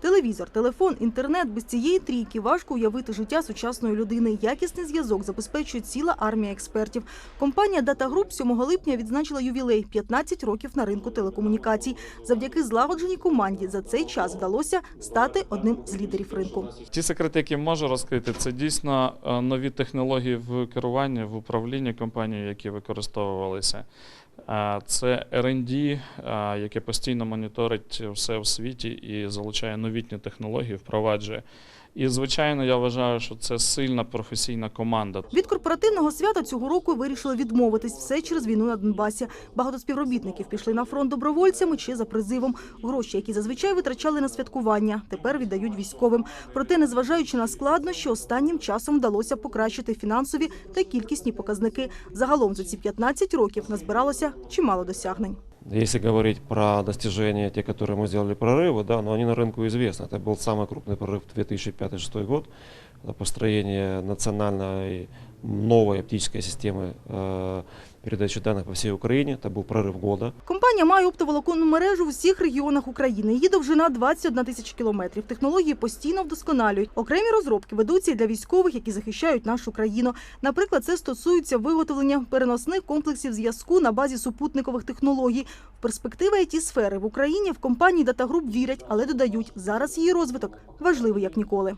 Телевізор, телефон, інтернет без цієї трійки важко уявити життя сучасної людини. Якісний зв'язок забезпечує ціла армія експертів. Компанія Data Group 7 липня відзначила ювілей 15 років на ринку телекомунікацій. Завдяки злагодженій команді за цей час вдалося стати одним з лідерів ринку. Ті секрети, які можу розкрити, це дійсно е, нові технології в керуванні, в управлінні компанією, які використовувалися. Це R&D, яке постійно моніторить все в світі і залучає новітні технології, впроваджує. І, звичайно, я вважаю, що це сильна професійна команда. Від корпоративного свята цього року вирішили відмовитись все через війну на Донбасі. Багато співробітників пішли на фронт добровольцями чи за призивом. Гроші, які зазвичай витрачали на святкування, тепер віддають військовим. Проте, незважаючи на складнощі, останнім часом вдалося покращити фінансові та кількісні показники. Загалом за ці 15 років назбиралося чимало досягнень. Если говорить про достижения, те, которые мы сделали прорывы, да, но они на рынку известны. Это был самый крупный прорыв 2005-2006 год. Это построение национальной новой оптической системы э, передачи данных по всей Украине. Это был прорыв года. Компанія має оптоволоконну мережу в усіх регіонах України. Її довжина 21 тисяча кілометрів. Технології постійно вдосконалюють. Окремі розробки ведуться і для військових, які захищають нашу країну. Наприклад, це стосується виготовлення переносних комплексів зв'язку на базі супутникових технологій. В перспективи it сфери в Україні в компанії Data Group вірять, але додають, зараз її розвиток важливий як ніколи.